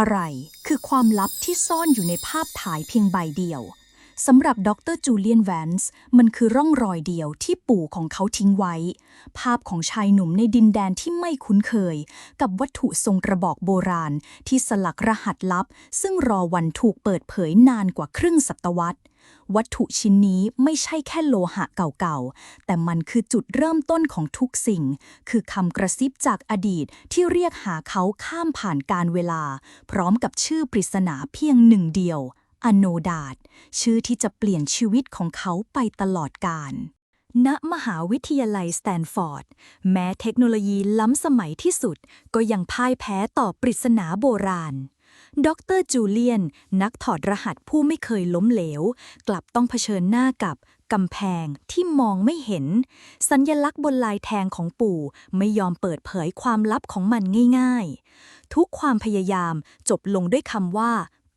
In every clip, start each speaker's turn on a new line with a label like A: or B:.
A: อะไรคือความลับที่ซ่อนอยู่ในภาพถ่ายเพียงใบเดียวสำหรับดรจูเลียนแวนส์มันคือร่องรอยเดียวที่ปู่ของเขาทิ้งไว้ ภาพของชายหนุ่มในดินแดนที่ไม่คุ้นเคย กับวัตถุทรงกระบอกโบราณที่สลักรหัสลับ ซึ่งรอวันถูกเปิดเผยนานกว่าครึ่งศตวรรษ วัตถุชิ้นนี้ไม่ใช่แค่โลหะเก่าๆ แต่มันคือจุดเริ่มต้นของทุกสิ่ง คือคำกระซิบจากอดีตที่เรียกหาเขาข้ามผ่านการเวลา พร้อมกับชื่อปริศนาเพียงหนึ่งเดียวอโนดาตชื่อที่จะเปลี่ยนชีวิตของเขาไปตลอดกาลณมหาวิทยาลัยสแตนฟอร์ด แม้เทคโนโลยีล้ำสมัยที่สุด ก็ยังพ่ายแพ้ต่อปริศนาโบราณ ดรจูเลียน นักถอดรหัสผู้ไม่เคยล้มเหลว กลับต้องเผชิญหน้ากับกำแพงที่มองไม่เห็น สัญญลักษณ์บนลายแทงของปู่ไม่ยอมเปิดเผยความลับของมันง่าย ๆ ทุกความพยายามจบลงด้วยคำว่า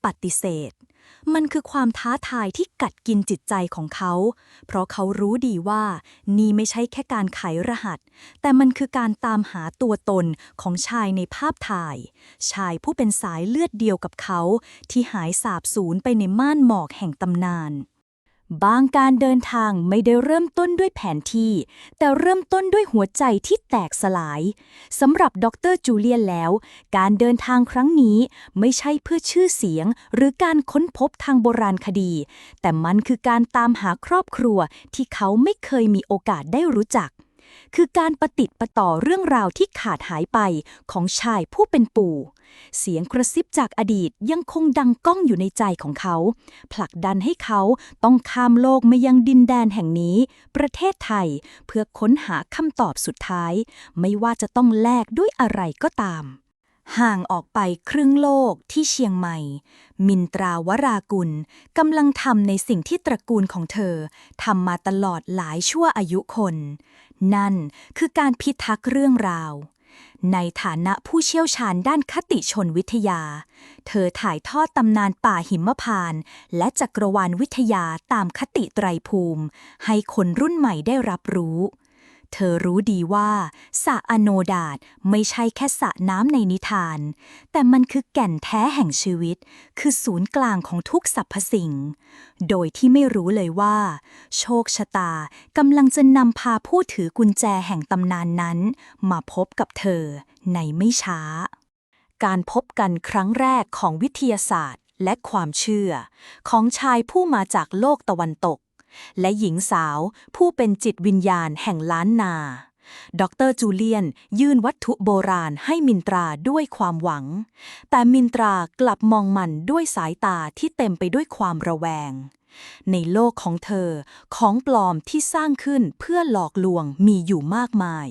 A: ปฏิเสธ มันคือความท้าทายที่กัดกินจิตใจของเขา เพราะเขารู้ดีว่านี่ไม่ใช่แค่การไขรหัส แต่มันคือการตามหาตัวตนของชายในภาพถ่าย ชายผู้เป็นสายเลือดเดียวกับเขา ที่หายสาบสูญไปในม่านหมอกแห่งตำนาน บางการเดินทางไม่ได้เริ่มต้นด้วยแผนที่ แต่เริ่มต้นด้วยหัวใจที่แตกสลายสำหรับดรจูเลียนแล้ว การเดินทางครั้งนี้ไม่ใช่เพื่อชื่อเสียง หรือการค้นพบทางโบราณคดี แต่มันคือการตามหาครอบครัวที่เขาไม่เคยมีโอกาสได้รู้จัก คือการปฏิดประต่อเรื่องราวที่ขาดหายไปของชายผู้เป็นปู่ เสียงกระซิบจากอดีตยังคงดังก้องอยู่ในใจของเขา ผลักดันให้เขาต้องข้ามโลกมายังดินแดนแห่งนี้ ประเทศไทยเพื่อค้นหาคำตอบสุดท้าย ไม่ว่าจะต้องแลกด้วยอะไรก็ตาม ห่างออกไปครึ่งโลกที่เชียงใหม่ มินตราวรากุลกำลังทำในสิ่งที่ตระกูลของเธอทำมาตลอดหลายชั่วอายุคน นั่นคือการพิทักษ์เรื่องราว ในฐานะผู้เชี่ยวชาญด้านคติชนวิทยา เธอถ่ายทอดตำนานป่าหิมพานต์และจักรวาลวิทยาตามคติไตรภูมิ ให้คนรุ่นใหม่ได้รับรู้ เธอรู้ดีว่าสระอโนดาตไม่ใช่แค่สระน้ำในนิทาน แต่มันคือแก่นแท้แห่งชีวิต คือศูนย์กลางของทุกสรรพสิ่ง โดยที่ไม่รู้เลยว่า โชคชะตากำลังจะนำพาผู้ถือกุญแจแห่งตำนานนั้น มาพบกับเธอในไม่ช้า การพบกันครั้งแรกของวิทยาศาสตร์และความเชื่อ ของชายผู้มาจากโลกตะวันตก และหญิงสาวผู้เป็นจิตวิญญาณแห่งล้านนา ดรจูเลียน ยื่นวัตถุโบราณให้มินตราด้วยความหวัง แต่มินตรากลับมองมันด้วยสายตาที่เต็มไปด้วยความระแวง ในโลกของเธอของปลอมที่สร้างขึ้นเพื่อหลอกลวงมีอยู่มากมาย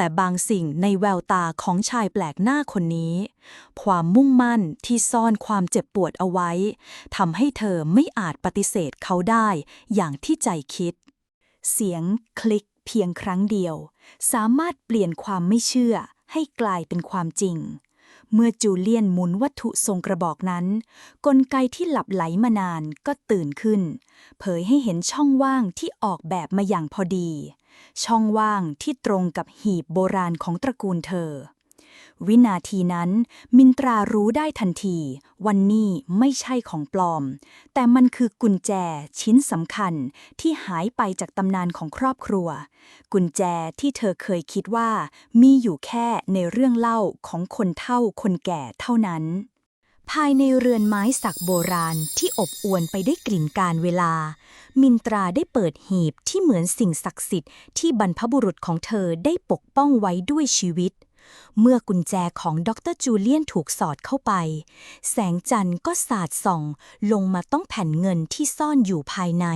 A: แต่บางสิ่งในแววตาของชายแปลกหน้าคนนี้ ความมุ่งมั่นที่ซ่อนความเจ็บปวดเอาไว้ทำให้เธอไม่อาจปฏิเสธเขาได้อย่างที่ใจคิด เสียงคลิกเพียงครั้งเดียว สามารถเปลี่ยนความไม่เชื่อให้กลายเป็นความจริง เมื่อจูเลียนหมุนวัตถุทรงกระบอกนั้น กลไกที่หลับไหลมานานก็ตื่นขึ้น เผยให้เห็นช่องว่างที่ออกแบบมาอย่างพอดี ช่องว่างที่ตรงกับหีบโบราณของตระกูลเธอ วินาทีนั้นมินตรารู้ได้ทันทีวันนี้ไม่ใช่ของปลอม แต่มันคือกุญแจชิ้นสำคัญที่หายไปจากตำนานของครอบครัว กุญแจที่เธอเคยคิดว่ามีอยู่แค่ในเรื่องเล่าของคนเฒ่าคนแก่เท่านั้นภายในเรือนไม้สักโบราณที่อบอวลไปได้วยกลิ่นการเวลา มินตราได้เปิดหีบที่เหมือนสิ่งศักดิ์สิทธิ์ที่บรรพบุรุษของเธอได้ปกป้องไว้ด้วยชีวิต เมื่อกุญแจของดรจูเลียนถูกสอดเข้าไป แสงจันทร์ก็สาดส่อง ลงมาต้องแผ่นเงินที่ซ่อนอยู่ภายใน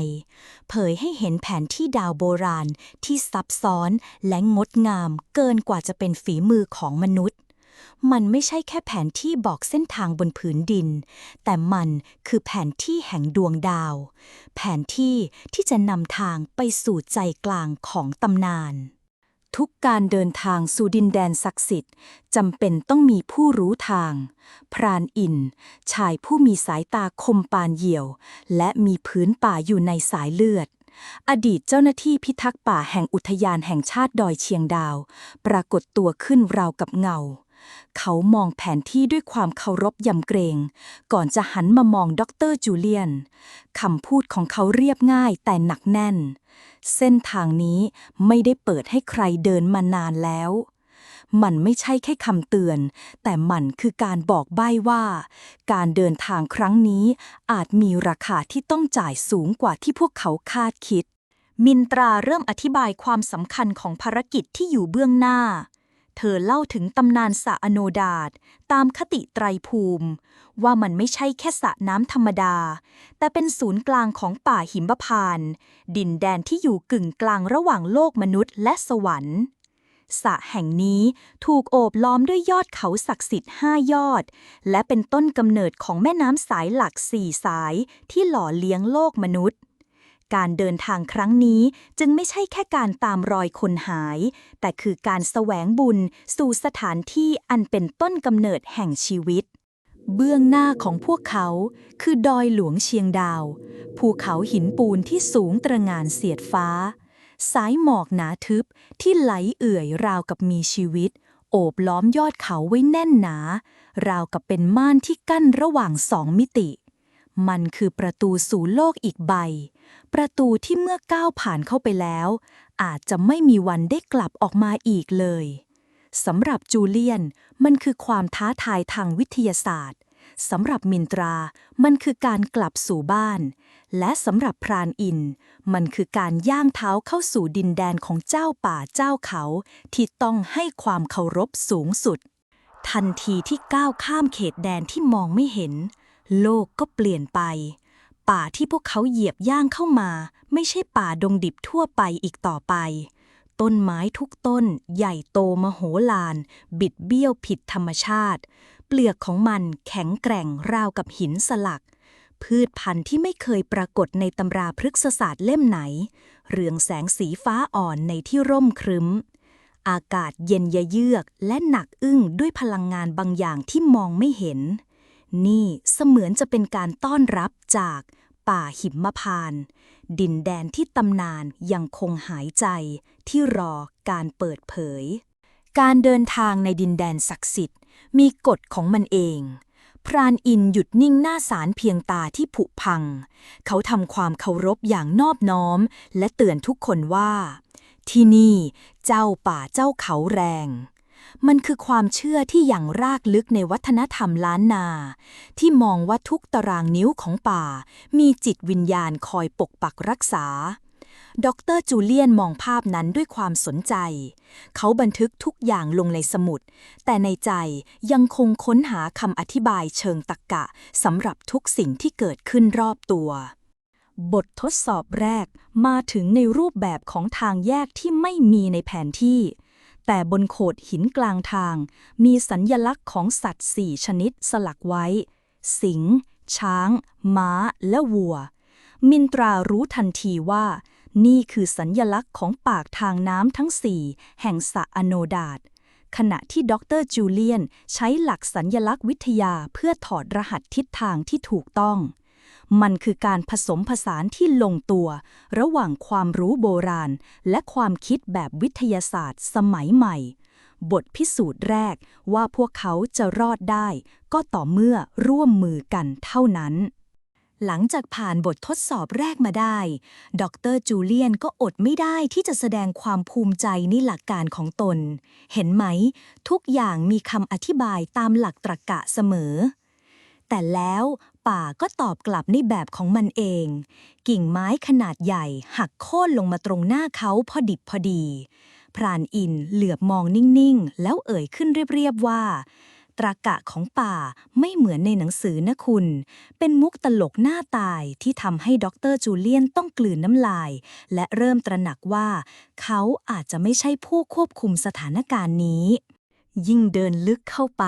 A: เผยให้เห็นแผนที่ดาวโบราณที่ซับซ้อนและงดงามเกินกว่าจะเป็นฝีมือของมนุษย์ มันไม่ใช่แค่แผนที่บอกเส้นทางบนผืนดิน แต่มันคือแผนที่แห่งดวงดาว แผนที่ที่จะนำทางไปสู่ใจกลางของตำนาน ทุกการเดินทางสู่ดินแดนศักดิ์สิทธิ์จำเป็นต้องมีผู้รู้ทาง พรานอิน ชายผู้มีสายตาคมปานเหี่ยว และมีพื้นป่าอยู่ในสายเลือดอดีตเจ้าหน้าที่พิทักษ์ป่าแห่งอุทยานแห่งชาติดอยเชียงดาว ปรากฏตัวขึ้นราวกับเงา เขามองแผนที่ด้วยความเคารพยำเกรง ก่อนจะหันมามองด็อกเตอร์จูเลียนคำพูดของเขาเรียบง่ายแต่หนักแน่น เส้นทางนี้ไม่ได้เปิดให้ใครเดินมานานแล้ว มันไม่ใช่แค่คำเตือน แต่มันคือการบอกใบ้ว่า การเดินทางครั้งนี้อาจมีราคาที่ต้องจ่ายสูงกว่าที่พวกเขาคาดคิดมินตราเริ่มอธิบายความสำคัญของภารกิจที่อยู่เบื้องหน้า เธอเล่าถึงตำนานสระอโนดาตตามคติไตรภูมิ ว่ามันไม่ใช่แค่สระน้ำธรรมดา แต่เป็นศูนย์กลางของป่าหิมพานต์ดินแดนที่อยู่กึ่งกลางระหว่างโลกมนุษย์และสวรรค์สระแห่งนี้ถูกโอบล้อมด้วยยอดเขาศักดิ์สิทธิ์ห้ายอด และเป็นต้นกำเนิดของแม่น้ำสายหลักสี่สายที่หล่อเลี้ยงโลกมนุษย์ การเดินทางครั้งนี้จึงไม่ใช่แค่การตามรอยคนหาย แต่คือการแสวงบุญสู่สถานที่อันเป็นต้นกำเนิดแห่งชีวิต เบื้องหน้าของพวกเขาคือดอยหลวงเชียงดาว ภูเขาหินปูนที่สูงตระงานเสียดฟ้า สายหมอกหนาทึบที่ไหลเอื่อยราวกับมีชีวิต โอบล้อมยอดเขาไว้แน่นหนา ราวกับเป็นม่านที่กั้นระหว่างสองมิติ มันคือประตูสู่โลกอีกใบ ประตูที่เมื่อก้าวผ่านเข้าไปแล้ว อาจจะไม่มีวันได้กลับออกมาอีกเลยสำหรับจูเลียน มันคือความท้าทายทางวิทยาศาสตร์สำหรับมินตรา มันคือการกลับสู่บ้าน และสำหรับพรานอิน มันคือการย่างเท้าเข้าสู่ดินแดนของเจ้าป่าเจ้าเขา ที่ต้องให้ความเคารพสูงสุด ทันทีที่ก้าวข้ามเขตแดนที่มองไม่เห็น โลกก็เปลี่ยนไป ป่าที่พวกเขาเหยียบย่างเข้ามา ไม่ใช่ป่าดงดิบทั่วไปอีกต่อไป ต้นไม้ทุกต้น ใหญ่โตมโหฬารบิดเบี้ยวผิดธรรมชาติ เปลือกของมันแข็งแกร่งราวกับหินสลัก พืชพันธุ์ที่ไม่เคยปรากฏในตำราพฤกษศาสตร์เล่มไหน เรืองแสงสีฟ้าอ่อนในที่ร่มครึ้มอากาศเย็นยะเยือกและหนักอึ้งด้วยพลังงานบางอย่างที่มองไม่เห็น นี่เสมือนจะเป็นการต้อนรับจากป่าหิมพาน ดินแดนที่ตำนานยังคงหายใจที่รอการเปิดเผย การเดินทางในดินแดนศักดิ์สิทธิ์ มีกฎของมันเอง พรานอินหยุดนิ่งหน้าสารเพียงตาที่ผุพัง เขาทำความเคารพอย่างนอบน้อม และเตือนทุกคนว่า ที่นี่เจ้าป่าเจ้าเขาแรง มันคือความเชื่อที่อย่างรากลึกในวัฒนธรรมล้านนา ที่มองว่าทุกตารางนิ้วของป่า มีจิตวิญญาณคอยปกปักรักษา ดรจูเลียนมองภาพนั้นด้วยความสนใจ เขาบันทึกทุกอย่างลงในสมุด แต่ในใจยังคงค้นหาคำอธิบายเชิงตรรกะสำหรับทุกสิ่งที่เกิดขึ้นรอบตัวบททดสอบแรกมาถึงในรูปแบบของทางแยกที่ไม่มีในแผนที่ แต่บนโขดหินกลางทาง มีสัญญลักษณ์ของสัตว์สี่ชนิดสลักไว้ สิงห์ช้าง ม้า และวัว มินตรารู้ทันทีว่า นี่คือสัญญลักษณ์ของปากทางน้ำทั้งสี่แห่งสระอโนดาตขณะที่ดรจูเลียนใช้หลักสัญญลักษณ์วิทยาเพื่อถอดรหัสทิศทางที่ถูกต้อง มันคือการผสมผสานที่ลงตัว ระหว่างความรู้โบราณ และความคิดแบบวิทยาศาสตร์สมัยใหม่ บทพิสูจน์แรกว่าพวกเขาจะรอดได้ ก็ต่อเมื่อร่วมมือกันเท่านั้นหลังจากผ่านบททดสอบแรกมาได้ ดรจูเลียนก็อดไม่ได้ที่จะแสดงความภูมิใจในหลักการของตน เห็นไหม ทุกอย่างมีคำอธิบายตามหลักตรรกะเสมอ แต่แล้ว ป่าก็ตอบกลับในแบบของมันเอง กิ่งไม้ขนาดใหญ่หักโค่นลงมาตรงหน้าเขาพอดิบพอดี พรานอินเหลือบมองนิ่งๆ แล้วเอ่ยขึ้นเรียบๆว่า ตรากะของป่าไม่เหมือนในหนังสือนะคุณ เป็นมุกตลกหน้าตายที่ทำให้ด็อเตอร์จูเลียนต้องกลืนน้ำลาย และเริ่มตระหนักว่า เขาอาจจะไม่ใช่ผู้ควบคุมสถานการณ์นี้ยิ่งเดินลึกเข้าไป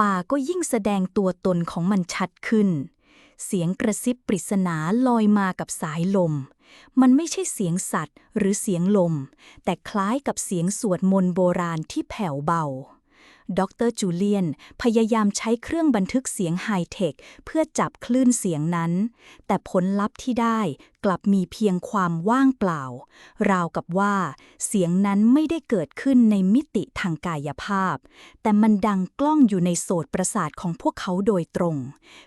A: ป่าก็ยิ่งแสดงตัวตนของมันชัดขึ้น เสียงกระซิบปริศนาลอยมากับสายลม มันไม่ใช่เสียงสัตว์หรือเสียงลม แต่คล้ายกับเสียงสวดมนต์โบราณที่แผ่วเบา ดรจูเลียน พยายามใช้เครื่องบันทึกเสียงไฮเทคเพื่อจับคลื่นเสียงนั้น แต่ผลลัพธ์ที่ได้กลับมีเพียงความว่างเปล่า ราวกับว่า เสียงนั้นไม่ได้เกิดขึ้นในมิติทางกายภาพ แต่มันดังกล้องอยู่ในโสตประสาทของพวกเขาโดยตรง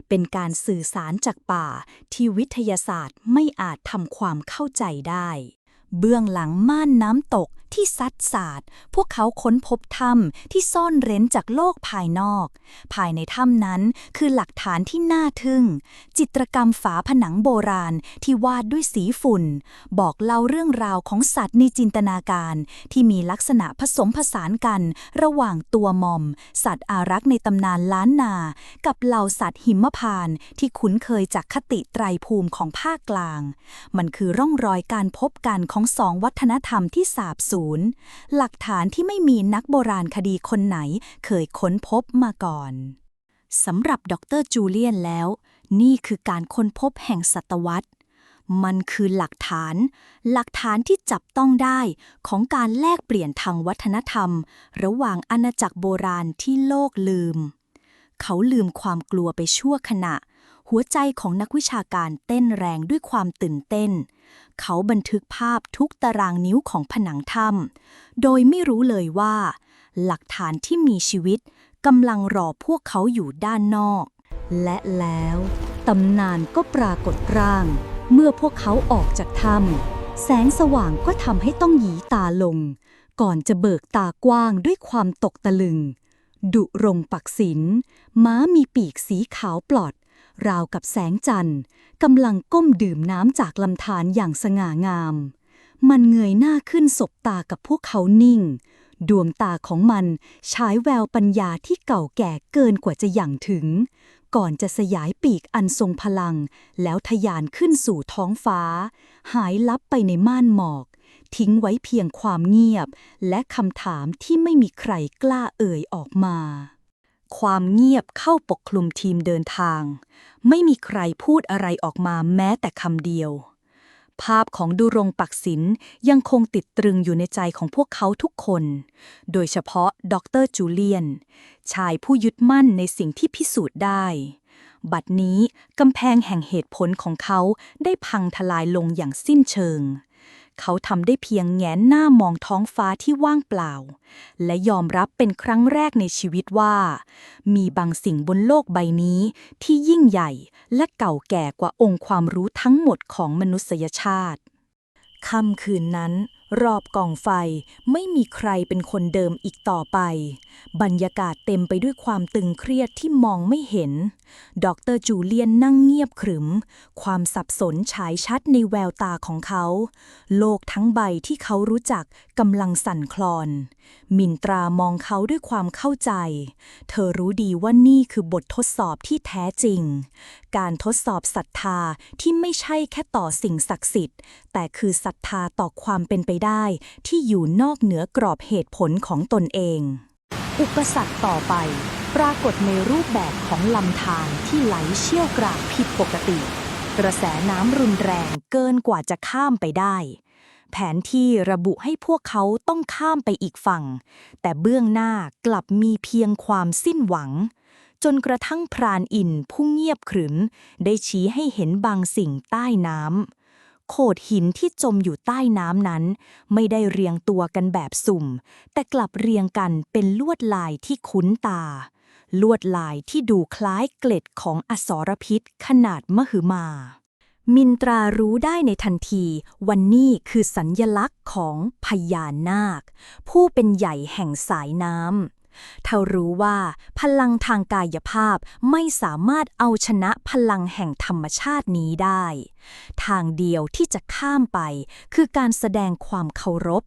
A: เป็นการสื่อสารจากป่าที่วิทยาศาสตร์ไม่อาจทำความเข้าใจได้ เบื้องหลังม่านน้ำตก ที่ซัดสาดพวกเขาค้นพบถ้ำที่ซ่อนเร้นจากโลกภายนอก ภายในถ้ำนั้นคือหลักฐานที่น่าทึ่ง จิตรกรรมฝาผนังโบราณที่วาดด้วยสีฝุ่น บอกเล่าเรื่องราวของสัตว์ในจินตนาการ ที่มีลักษณะผสมผสานกัน ระหว่างตัวมอม สัตว์อารักษ์ในตำนานล้านนา กับเหล่าสัตว์หิมพานที่คุ้นเคยจากคติไตรภูมิของภาคกลาง มันคือร่องรอยการพบกันของสองวัฒนธรรมที่สาบสูญหลักฐานที่ไม่มีนักโบราณคดีคนไหนเคยค้นพบมาก่อนสำหรับดรจูเลียนแล้ว นี่คือการค้นพบแห่งศตวรรษ มันคือหลักฐาน หลักฐานที่จับต้องได้ของการแลกเปลี่ยนทางวัฒนธรรม ระหว่างอาณาจักรโบราณที่โลกลืม เขาลืมความกลัวไปชั่วขณะ หัวใจของนักวิชาการเต้นแรงด้วยความตื่นเต้น เขาบันทึกภาพทุกตารางนิ้วของผนังถ้ำโดยไม่รู้เลยว่า หลักฐานที่มีชีวิตกำลังรอพวกเขาอยู่ด้านนอก และแล้วตำนานก็ปรากฏร่าง เมื่อพวกเขาออกจากถ้ำแสงสว่างก็ทำให้ต้องหยีตาลง ก่อนจะเบิกตากว้างด้วยความตกตะลึง ดุรงปักศิลม้ามีปีกสีขาวปลอด ราวกับแสงจันทร์กำลังก้มดื่มน้ำจากลำธารอย่างสง่างาม มันเงยหน้าขึ้นสบตากับพวกเขานิ่ง ดวงตาของมันฉายแววปัญญาที่เก่าแก่เกินกว่าจะอย่างถึง ก่อนจะสยายปีกอันทรงพลัง แล้วทะยานขึ้นสู่ท้องฟ้า หายลับไปในม่านหมอก ทิ้งไว้เพียงความเงียบ และคำถามที่ไม่มีใครกล้าเอ่ยออกมา ความเงียบเข้าปกคลุมทีมเดินทาง ไม่มีใครพูดอะไรออกมาแม้แต่คำเดียว ภาพของดุรงปักศิลยังคงติดตรึงอยู่ในใจของพวกเขาทุกคน โดยเฉพาะดรจูเลียน ชายผู้ยึดมั่นในสิ่งที่พิสูจน์ได้ บัดนี้กำแพงแห่งเหตุผลของเขาได้พังทลายลงอย่างสิ้นเชิง เขาทำได้เพียงแงนหน้ามองท้องฟ้าที่ว่างเปล่า และยอมรับเป็นครั้งแรกในชีวิตว่า มีบางสิ่งบนโลกใบนี้ที่ยิ่งใหญ่และเก่าแก่กว่าองค์ความรู้ทั้งหมดของมนุษยชาติค่ำคืนนั้น รอบกองไฟไม่มีใครเป็นคนเดิมอีกต่อไป บรรยากาศเต็มไปด้วยความตึงเครียดที่มองไม่เห็น ดรจูเลียนนั่งเงียบขรึม ความสับสนฉายชัดในแววตาของเขา โลกทั้งใบที่เขารู้จักกำลังสั่นคลอน มินตรามองเขาด้วยความเข้าใจ เธอรู้ดีว่านี่คือบททดสอบที่แท้จริง การทดสอบศรัทธาที่ไม่ใช่แค่ต่อสิ่งศักดิ์สิทธิ์ แต่คือศรัทธาต่อความเป็นไปได้ที่อยู่นอกเหนือกรอบเหตุผลของตนเอง อุปสรรคต่อไป ปรากฏในรูปแบบของลำธารที่ไหลเชี่ยวกรากผิดปกติ กระแสน้ำรุนแรงเกินกว่าจะข้ามไปได้ แผนที่ระบุให้พวกเขาต้องข้ามไปอีกฝั่ง แต่เบื้องหน้ากลับมีเพียงความสิ้นหวังจนกระทั่งพรานอินผู้เงียบขรึม ได้ชี้ให้เห็นบางสิ่งใต้น้ำ โขดหินที่จมอยู่ใต้น้ำนั้น ไม่ได้เรียงตัวกันแบบสุ่ม แต่กลับเรียงกันเป็นลวดลายที่คุ้นตา ลวดลายที่ดูคล้ายเกล็ดของอสรพิษขนาดมหึมา มินตรารู้ได้ในทันทีวันนี้คือสัญญลักษณ์ของพญานาค ผู้เป็นใหญ่แห่งสายน้ำ เธอรู้ว่าพลังทางกายภาพไม่สามารถเอาชนะพลังแห่งธรรมชาตินี้ได้ ทางเดียวที่จะข้ามไปคือการแสดงความเคารพ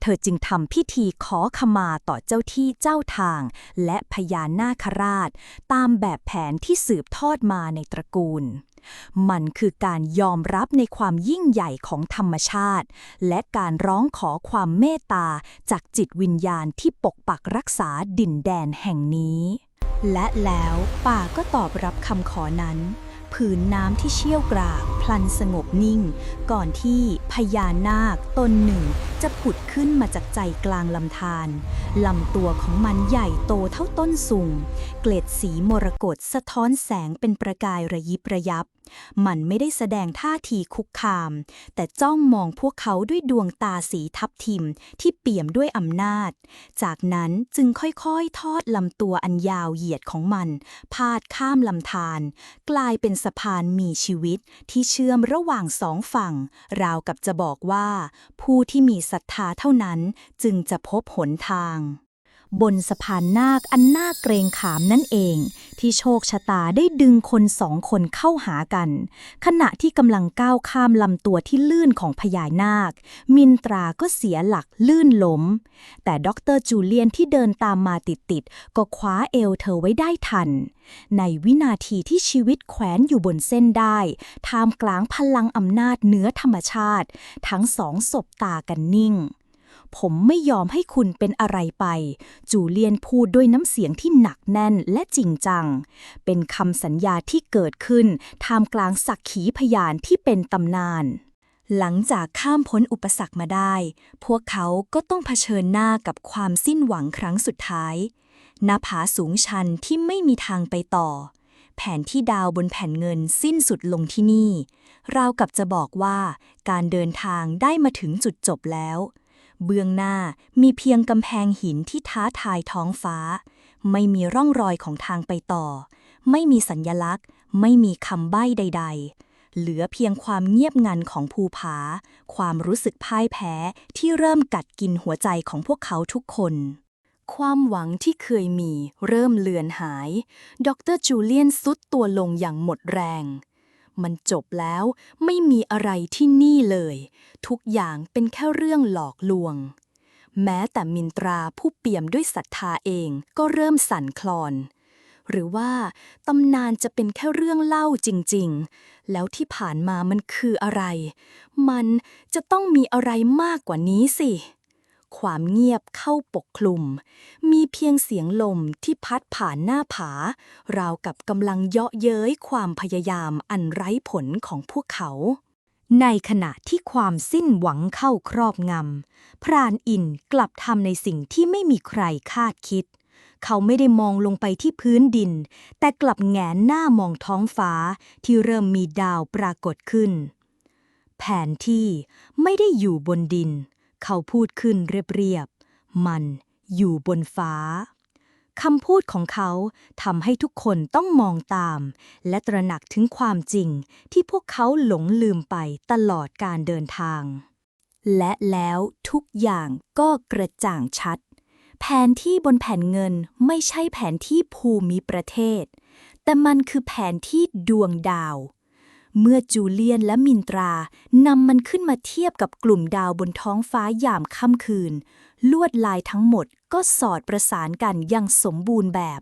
A: เธอจึงทำพิธีขอขมาต่อเจ้าที่เจ้าทาง และพญานาคราช ตามแบบแผนที่สืบทอดมาในตระกูล มันคือการยอมรับในความยิ่งใหญ่ของธรรมชาติ และการร้องขอความเมตตาจากจิตวิญญาณที่ปกปักรักษาดินแดนแห่งนี้ และแล้วป่าก็ตอบรับคำขอนั้นผืนน้ำที่เชี่ยวกรากพลันสงบนิ่ง ก่อนที่พญานาคตนหนึ่ง จะผุดขึ้นมาจากใจกลางลำธารลำตัวของมันใหญ่โตเท่าต้นสุง เกล็ดสีมรกตสะท้อนแสงเป็นประกายระยิบระยับ มันไม่ได้แสดงท่าทีคุกคาม แต่จ้องมองพวกเขาด้วยดวงตาสีทับทิมที่เปี่ยมด้วยอำนาจ จากนั้นจึงค่อยๆ ทอดลำตัวอันยาวเหยียดของมัน พาดข้ามลำธาร กลายเป็นสะพานมีชีวิตที่เชื่อมระหว่างสองฝั่ง ราวกับจะบอกว่า ผู้ที่มีศรัทธาเท่านั้นจึงจะพบหนทาง บนสะพานนาคอันน่าเกรงขามนั่นเอง ที่โชคชะตาได้ดึงคนสองคนเข้าหากัน ขณะที่กำลังก้าวข้ามลำตัวที่ลื่นของพญานาค มินตราก็เสียหลักลื่นล้ม แต่ด็อกเตอร์จูเลียนที่เดินตามมาติดๆก็คว้าเอวเธอไว้ได้ทัน ในวินาทีที่ชีวิตแขวนอยู่บนเส้นได้ ท่ามกลางพลังอำนาจเหนือธรรมชาติ ทั้งสองสบตากันนิ่ง ผมไม่ยอมให้คุณเป็นอะไรไป จูเลียนพูดด้วยน้ำเสียงที่หนักแน่นและจริงจัง เป็นคำสัญญาที่เกิดขึ้นท่ามกลางสักขีพยานที่เป็นตำนาน หลังจากข้ามพ้นอุปสรรคมาได้ พวกเขาก็ต้องเผชิญหน้ากับความสิ้นหวังครั้งสุดท้าย หน้าผาสูงชันที่ไม่มีทางไปต่อ แผนที่ดาวบนแผ่นเงินสิ้นสุดลงที่นี่ ราวกับจะบอกว่าการเดินทางได้มาถึงจุดจบแล้ว เบื้องหน้ามีเพียงกำแพงหินที่ท้าทายท้องฟ้า ไม่มีร่องรอยของทางไปต่อ ไม่มีสัญญลักษณ์ ไม่มีคำใบ้ใด ๆ เหลือเพียงความเงียบงันของภูผา ความรู้สึกพ่ายแพ้ที่เริ่มกัดกินหัวใจของพวกเขาทุกคน ความหวังที่เคยมีเริ่มเลือนหาย ดรจูเลียนสุดตัวลงอย่างหมดแรง มันจบแล้วไม่มีอะไรที่นี่เลย ทุกอย่างเป็นแค่เรื่องหลอกลวง แม้แต่มินตราผู้เปี่ยมด้วยศรัทธาเองก็เริ่มสั่นคลอน หรือว่าตำนานจะเป็นแค่เรื่องเล่าจริง ๆ แล้วที่ผ่านมามันคืออะไร มันจะต้องมีอะไรมากกว่านี้สิ ความเงียบเข้าปกคลุม มีเพียงเสียงลมที่พัดผ่านหน้าผา ราวกับกำลังเยาะเย้ยความพยายามอันไร้ผลของพวกเขา ในขณะที่ความสิ้นหวังเข้าครอบงำพรานอินกลับทำในสิ่งที่ไม่มีใครคาดคิด เขาไม่ได้มองลงไปที่พื้นดิน แต่กลับแงนหน้ามองท้องฟ้าที่เริ่มมีดาวปรากฏขึ้นแผนที่ไม่ได้อยู่บนดิน เขาพูดขึ้นเรียบๆ มันอยู่บนฟ้า คำพูดของเขาทำให้ทุกคนต้องมองตาม และตระหนักถึงความจริงที่พวกเขาหลงลืมไปตลอดการเดินทาง และแล้วทุกอย่างก็กระจ่างชัด แผนที่บนแผ่นเงินไม่ใช่แผนที่ภูมิประเทศ แต่มันคือแผนที่ดวงดาว เมื่อจูเลียนและมินตรานำมันขึ้นมาเทียบกับกลุ่มดาวบนท้องฟ้ายามค่ำคืน ลวดลายทั้งหมดก็สอดประสานกันอย่างสมบูรณ์แบบ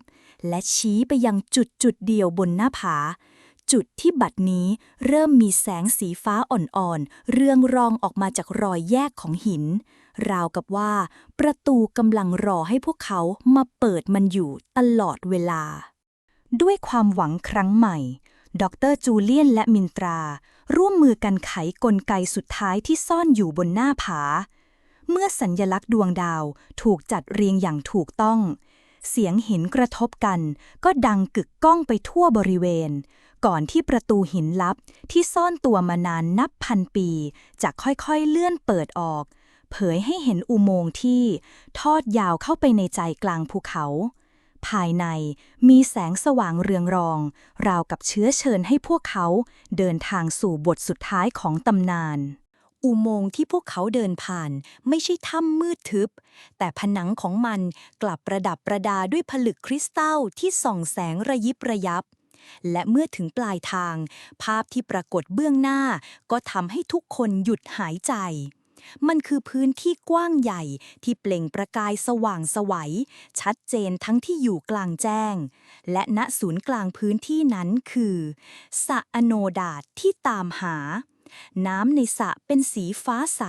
A: และชี้ไปยังจุดจุดเดียวบนหน้าผา จุดที่บัดนี้เริ่มมีแสงสีฟ้าอ่อนๆ เรืองรองออกมาจากรอยแยกของหิน ราวกับว่า ประตูกำลังรอให้พวกเขามาเปิดมันอยู่ตลอดเวลาด้วยความหวังครั้งใหม่ ดรจูเลียนและมินตรา ร่วมมือกันไขกลไกสุดท้ายที่ซ่อนอยู่บนหน้าผา เมื่อสัญญลักษณ์ดวงดาวถูกจัดเรียงอย่างถูกต้อง เสียงหินกระทบกัน ก็ดังกึกก้องไปทั่วบริเวณ ก่อนที่ประตูหินลับที่ซ่อนตัวมานานนับพันปี จะค่อยๆเลื่อนเปิดออก เผยให้เห็นอุโมงค์ที่ ทอดยาวเข้าไปในใจกลางภูเขา ภายในมีแสงสว่างเรืองรอง ราวกับเชื้อเชิญให้พวกเขาเดินทางสู่บทสุดท้ายของตำนาน อุโมงค์ที่พวกเขาเดินผ่านไม่ใช่ถ้ำมืดทึบ แต่ผนังของมันกลับประดับประดาด้วยผลึกคริสตัลที่ส่องแสงระยิบระยับ และเมื่อถึงปลายทาง ภาพที่ปรากฏเบื้องหน้าก็ทำให้ทุกคนหยุดหายใจ มันคือพื้นที่กว้างใหญ่ที่เปล่งประกายสว่างไสวัย ชัดเจนทั้งที่อยู่กลางแจ้ง และณศูนย์กลางพื้นที่นั้นคือสะอโนดาตที่ตามหา น้ำในสระเป็นสีฟ้าใส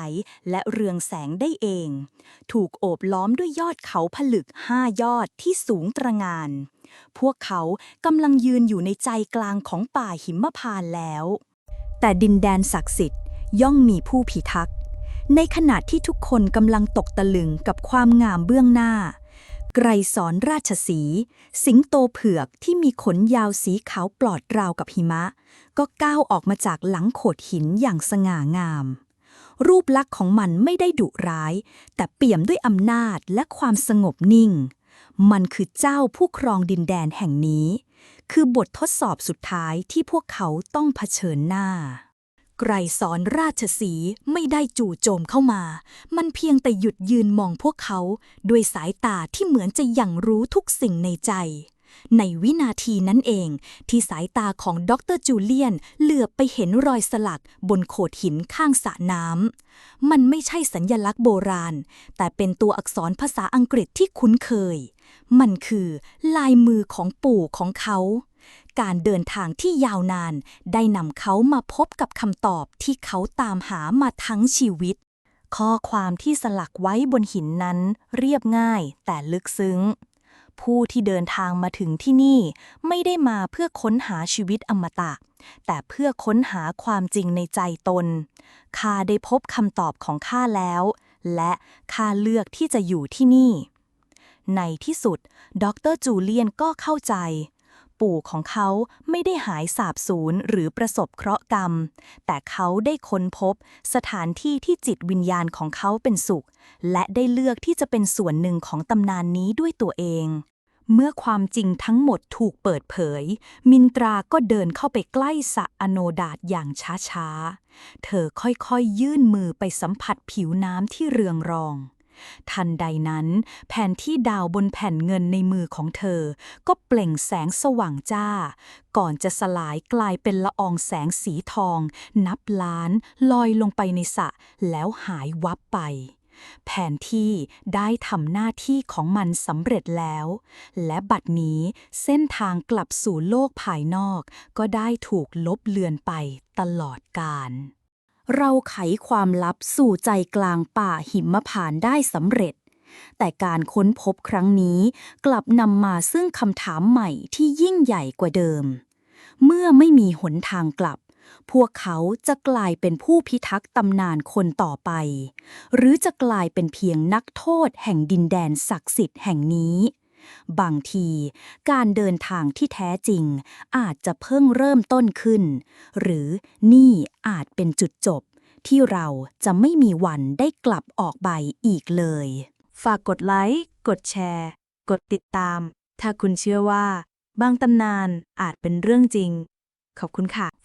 A: และเรืองแสงได้เอง ถูกโอบล้อมด้วยยอดเขาผลึกห้ายอดที่สูงตระงานพวกเขากำลังยืนอยู่ในใจกลางของป่าหิมพานต์แล้ว แต่ดินแดนศักดิ์สิทธิ์ย่อมมีผู้พิทักษ์ ในขณะที่ทุกคนกำลังตกตะลึงกับความงามเบื้องหน้า ไกรสอนราชสี สิงโตเผือกที่มีขนยาวสีขาวปลอดราวกับหิมะ ก็ก้าวออกมาจากหลังโขดหินอย่างสง่างาม รูปลักษณ์ของมันไม่ได้ดุร้าย แต่เปี่ยมด้วยอำนาจและความสงบนิ่ง มันคือเจ้าผู้ครองดินแดนแห่งนี้ คือบททดสอบสุดท้ายที่พวกเขาต้องเผชิญหน้า ไกรสอนราชสีไม่ได้จู่โจมเข้ามา มันเพียงแต่หยุดยืนมองพวกเขา ด้วยสายตาที่เหมือนจะยังรู้ทุกสิ่งในใจ ในวินาทีนั้นเอง ที่สายตาของดรจูเลียนเหลือบไปเห็นรอยสลักบนโขดหินข้างสระน้ำ มันไม่ใช่สัญญลักษณ์โบราณ แต่เป็นตัวอักษรภาษาอังกฤษที่คุ้นเคย มันคือลายมือของปู่ของเขา การเดินทางที่ยาวนาน ได้นำเขามาพบกับคำตอบที่เขาตามหามาทั้งชีวิต ข้อความที่สลักไว้บนหินนั้นเรียบง่ายแต่ลึกซึ้ง ผู้ที่เดินทางมาถึงที่นี่ไม่ได้มาเพื่อค้นหาชีวิตอมตะ แต่เพื่อค้นหาความจริงในใจตน ข้าได้พบคำตอบของข้าแล้ว และข้าเลือกที่จะอยู่ที่นี่ในที่สุด ดรจูเลียนก็เข้าใจ ปู่ของเขาไม่ได้หายสาบสูญหรือประสบเคราะห์กรรม แต่เขาได้ค้นพบสถานที่ที่จิตวิญญาณของเขาเป็นสุข และได้เลือกที่จะเป็นส่วนหนึ่งของตำนานนี้ด้วยตัวเอง เมื่อความจริงทั้งหมดถูกเปิดเผย มินตราก็เดินเข้าไปใกล้สระอโนดาตอย่างช้าๆ เธอค่อยๆยื่นมือไปสัมผัสผิวน้ำที่เรืองรอง ทันใดนั้น แผนที่ดาวบนแผ่นเงินในมือของเธอ ก็เปล่งแสงสว่างจ้า ก่อนจะสลายกลายเป็นละอองแสงสีทอง นับล้านลอยลงไปในสระแล้วหายวับไป แผนที่ได้ทำหน้าที่ของมันสำเร็จแล้ว และบัดนี้เส้นทางกลับสู่โลกภายนอก ก็ได้ถูกลบเลือนไปตลอดกาล เราไขความลับสู่ใจกลางป่าหิมพานต์ได้สำเร็จ แต่การค้นพบครั้งนี้กลับนำมาซึ่งคำถามใหม่ที่ยิ่งใหญ่กว่าเดิม เมื่อไม่มีหนทางกลับ พวกเขาจะกลายเป็นผู้พิทักษ์ตำนานคนต่อไป หรือจะกลายเป็นเพียงนักโทษแห่งดินแดนศักดิ์สิทธิ์แห่งนี้ บางที การเดินทางที่แท้จริง อาจจะเพิ่งเริ่มต้นขึ้น หรือนี่อาจเป็นจุดจบ ที่เราจะไม่มีวันได้กลับออกใบอีกเลย
B: ฝากกดไลค์ กดแชร์ กดติดตาม ถ้าคุณเชื่อว่า บางตำนานอาจเป็นเรื่องจริง ขอบคุณค่ะ